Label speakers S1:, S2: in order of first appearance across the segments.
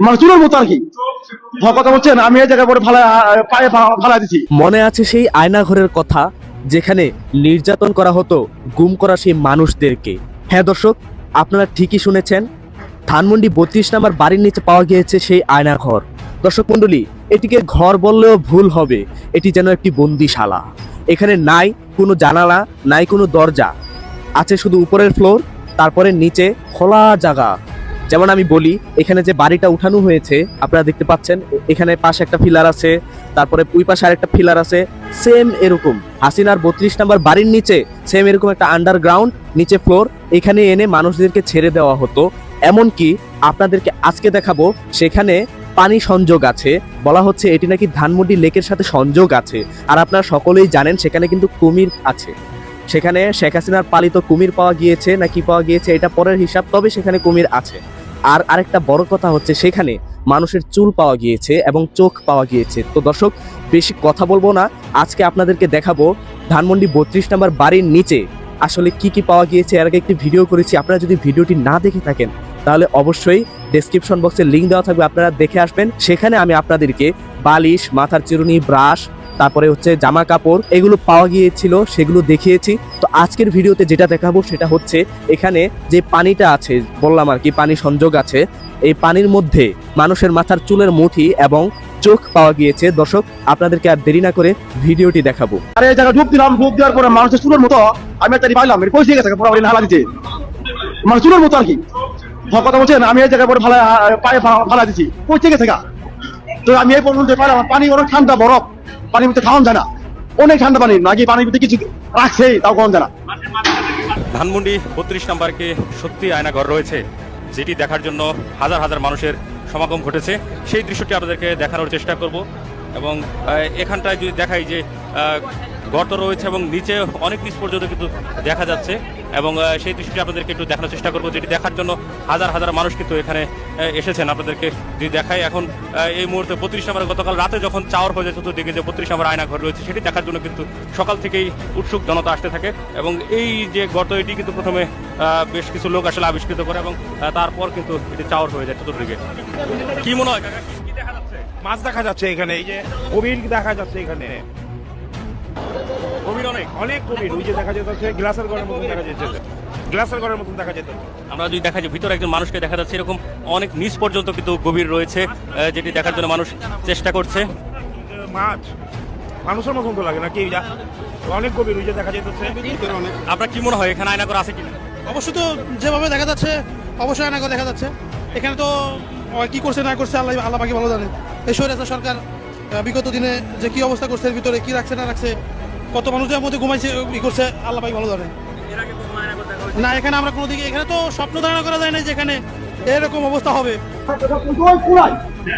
S1: মানে হ্যাঁ, কথা
S2: মনে আছে সেই আয়নাঘরের কথা যেখানে নির্যাতন করা হতো গুম করা সেই মানুষদেরকে। হ্যাঁ দর্শক আপনারা ঠিকই শুনেছেন ধানমন্ডি বত্রিশ নাম্বার বাড়ির নিচে পাওয়া গিয়েছে সেই আয়নাঘর। দর্শক মণ্ডলী এটিকে ঘর বললেও ভুল হবে এটি যেন একটি বন্দিশালা। এখানে নাই কোনো জানালা নাই কোনো দরজা আছে শুধু উপরের ফ্লোর তারপরে নিচে খোলা জায়গা। যেমন আমি বলি, এখানে যে বাড়িটা উঠানো হয়েছে, আপনারা দেখতে পাচ্ছেন, এখানে পাশে একটা ফিলার আছে, তারপরে ওই পাশে আরেকটা ফিলার আছে সেম এরকম। হাসিনার বত্রিশ নাম্বার বাড়ির নিচে সেম এরকম একটা আন্ডারগ্রাউন্ড নিচে ফ্লোর এখানে এনে মানুষদেরকে ছেড়ে দেওয়া হতো। এমনকি আপনাদেরকে আজকে দেখাবো, সেখানে পানি সংযোগ আছে, বলা হচ্ছে এটি নাকি ধানমন্ডি লেকের সাথে সংযোগ আছে। আর আপনারা সকলেই জানেন, সেখানে কিন্তু কুমির আছে। সেখানে শেখ হাসিনার পালিত কুমির পাওয়া গিয়েছে নাকি পাওয়া গিয়েছে, এটা পরের হিসাব, তবে সেখানে কুমির আছে। আর আরেকটা বড় কথা হচ্ছে সেখানে মানুষের চুল পাওয়া গিয়েছে এবং চোখ পাওয়া গিয়েছে। তো দর্শক, বেশি কথা বলব না। আজকে আপনাদেরকে দেখাবো ধানমন্ডি বত্রিশ নাম্বার বাড়ির নিচে আসলে কি কি পাওয়া গিয়েছে। এর আগে একটি ভিডিও করেছি। আপনারা যদি ভিডিওটি না দেখে থাকেন, তাহলে অবশ্যই ডেসক্রিপশন বক্সে লিঙ্ক দেওয়া থাকবে। আপনারা দেখে আসবেন। সেখানে আমি আপনাদেরকে বালিশ, মাথার চিরুনি, ব্রাশ তারপরে হচ্ছে জামা কাপড় এগুলো পাওয়া গিয়েছিল, সেগুলো দেখিয়েছি। তো আজকের ভিডিওতে যেটা দেখাবো সেটা হচ্ছে এখানে যে পানিটা আছে, বললাম আর কি, পানি সংযোগ আছে, এই পানির মধ্যে মানুষের মাথার চুলের মুঠি এবং চোখ পাওয়া গিয়েছে। দর্শক, আপনাদেরকে আর দেরি না করে ভিডিওটি দেখাবো।
S1: আর, এই জায়গায় ডুব দিলাম, ডুব দেওয়ার পরে মানুষের চুলের মতো আমি একটা পাইলাম এটা পয়সা গেছে, পুরো হালা দিচ্ছে মানে চুলের মতো আর কি। কথা বলছেন, আমি এই জায়গায় পরে ফালা পায়ে ফালা দিছি। পয়সা গেছে তো আমি এই পর্যন্ত পাইলাম, পানি অনেক ঠান্ডা, বরফ। পানির ভিতরে খাওয়ান যায় না। অনেক ঠান্ডা পানি, নাকি পানির ভিতরে কিছু রাখছে, তাও খাওয়ান যায় না।
S3: ধানমন্ডি বত্রিশ নাম্বারকে সত্যি আয়না ঘর রয়েছে, যেটি দেখার জন্য হাজার হাজার মানুষের সমাগম ঘটেছে। সেই দৃশ্যটি আপনাদেরকে দেখানোর চেষ্টা করব এবং এখানটায় যদি দেখাই যে গর্ত রয়েছে এবং নিচে অনেক নিচ পর্যন্ত কিন্তু দেখা যাচ্ছে। এবং সেই দৃশ্যটি আপনাদেরকে একটু দেখানোর চেষ্টা করব, যেটি দেখার জন্য হাজার হাজার মানুষ কিন্তু এখানে এসেছেন। আপনাদেরকে যদি দেখাই, এখন এই মুহূর্তে বত্রিশ নম্বর, গতকাল রাতে যখন চাওয়ার হয়ে যায় চতুর্দিকে যে বত্রিশ নম্বর আয়না ঘর রয়েছে, সেটি দেখার জন্য কিন্তু সকাল থেকেই উৎসুক জনতা আসতে থাকে। এবং এই যে গর্ত, এটি কিন্তু প্রথমে বেশ কিছু লোক আসলে আবিষ্কৃত করে এবং তারপর কিন্তু এটি চাওয়ার হয়ে যায় চতুর্দিকে। কি মনে হয়
S4: মাছ দেখা যাচ্ছে এখানে, এই যে দেখা যাচ্ছে এখানে।
S3: অনেক
S4: অনেক কবির ওই যে দেখা যাচ্ছে গ্লাসের ঘরের মতন দেখা যাচ্ছে গ্লাসের ঘরের মতন দেখা যেত।
S3: আমরা যদি দেখা যায় ভিতরে একজন মানুষকে দেখা যাচ্ছে এরকম অনেক নিচ পর্যন্ত কিন্তু গভীর রয়েছে যেটি দেখার জন্য মানুষ চেষ্টা করছে।
S4: মাছ মানুষের মতন তো লাগে না কি যা। অনেক গভীর ওই যে দেখা যেতেছে
S3: আপনার কি মনে হয় এখানে আয়না করা আছে কিনা?
S5: অবশ্য তো যেভাবে দেখা যাচ্ছে অবশ্যই আয়না করে দেখা যাচ্ছে। এখানে তো কি করছে না করছে আল্লাহ আল্লাহ বাকি ভালো জানে। এই সরকার আহ, বিগত দিনে যে কি অবস্থা করছে এর ভিতরে কি রাখছে না রাখছে কত মানুষের মধ্যে ঘুমাইছে ই করছে আল্লাহ বাকি ভালো জানে। না এখানে আমরা কোনো দিকে এখানে তো স্বপ্ন ধারণা করা যায় না যে এখানে এরকম অবস্থা হবে।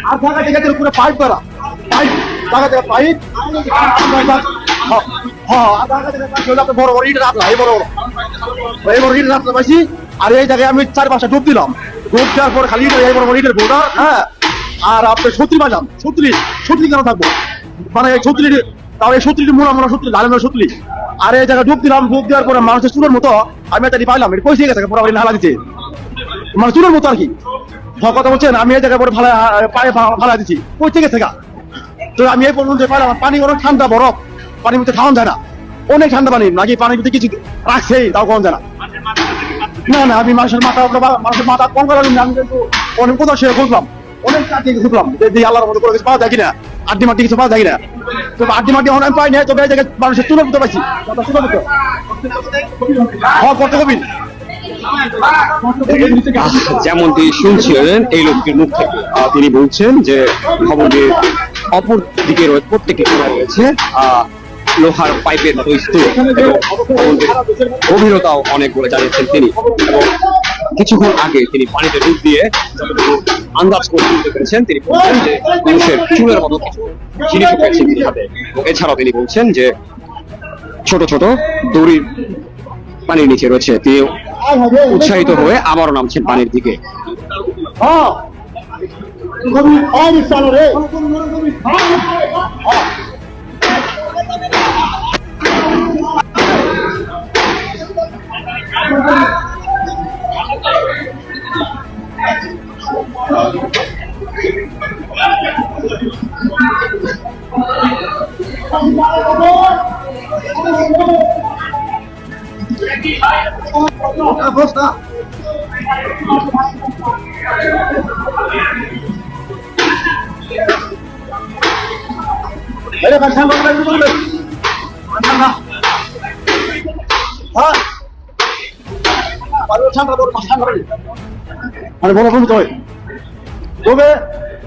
S1: আর ঢাকা জায়গাতে পুরো পাইপ করা পাইপ ঢাকা জায়গা পাইপ হ্যাঁ, হ্যাঁ আর এই বড় বড় এই বড় ইটের রাখলা পাইছি আর এই জায়গায় আমি চার পাঁচটা ডুব দিলাম। ডুব দেওয়ার পর খালি ইটের এই বড় বড় ইটের বোর্ডার হ্যাঁ? আর আপনার সত্যি বাজাম সত্যি সত্যি কেন থাকব? মানে এই সত্যি তাও এই সত্যি মোড়া মোড়া সত্যি লালে মোড়া সত্যি। আর এই জায়গায় ডুব দিলাম ডুব দেওয়ার পরে মানুষের চুলের মতো আমি একটা পাইলাম এটা পয়সা গেছে, পুরো হালা দিচ্ছে মানে চুলের মতো আর কি। কথা বলছেন, আমি এই জায়গায় পরে ফালা পায়ে ফালা দিছি পয়সা গেছে তো আমি এই পর্যন্ত পাইলাম পানি অনেক ঠান্ডা, বরফ, পানির মধ্যে খাওয়ান যায় না। অনেক ঠান্ডা পানি, নাকি পানির মধ্যে কিছু রাখছে, তাও খাওয়ান যায় না। না না, আমি মানুষের মাথা মানুষের মাথা কম করা আমি অনেক কোথাও সে খুঁজলাম অনেক কাছে খুঁজলাম যে আল্লাহর মতো করে কিছু পাওয়া যায় কিনা, আড্ডি মাটি কিছু পাওয়া যায় কিনা। তো আড্ডি মাটি পাই না তবে এই জায়গায় মানুষের তুলে মতো হ্যাঁ
S6: যেমনটি শুনছিলেন, এই লোকটির মুখ থেকে। তিনি বলছেন যে ভবনের অপর দিকে রয়ে- প্রত্যেকটি রয়েছে। লোহার পাইপের এবং গভীরতাও অনেক বলে জানিয়েছেন তিনি। কিছুক্ষণ আগে তিনি পানিতে ডুব দিয়ে আন্দাজ করে তুলতে পেরেছেন। তিনি বলছেন যে মানুষের চুলের মতো কিছু জিনিস পেয়েছেন তিনি হাতে। এছাড়াও তিনি বলছেন যে ছোট ছোট দড়ির পানির নিচে রয়েছে। তিনি উৎসাহিত হয়ে আবারও নামছেন পানির দিকে।
S1: হ্যাঁ।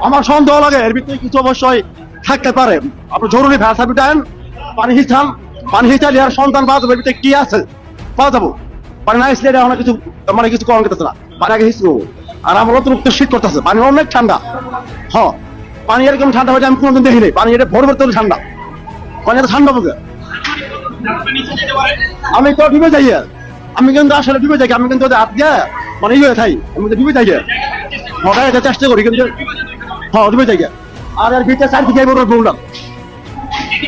S1: আমার সন্দেহ লাগে এর ভিতরে কিছু অবশ্যই থাকতে পারে। আপনি জরুরি ভ্যাস দেন পানি পানি আর সন্তান এর ভিতরে কি আছে? পাওয়া যাব। পানি না কিছু মানে কিছু করতেছে না। পানি আগে আর শীত করতেছে। পানি অনেক ঠান্ডা। হ, পানি এরকম ঠান্ডা হয়েছে আমি কোনোদিন দেখিনি। পানি এটা ভোর ভোর তোলে ঠান্ডা। পানি ঠান্ডা আমি তো ডুবে যাই আমি কিন্তু আসলে ডুবে যাই। আমি কিন্তু হাত দিয়ে মানে ইয়ে থাই। আমি তো ডুবে যাই চেষ্টা করি, কিন্তু হ্যাঁ ডুবে যাই আর এর ভিতরে চারদিকে বললাম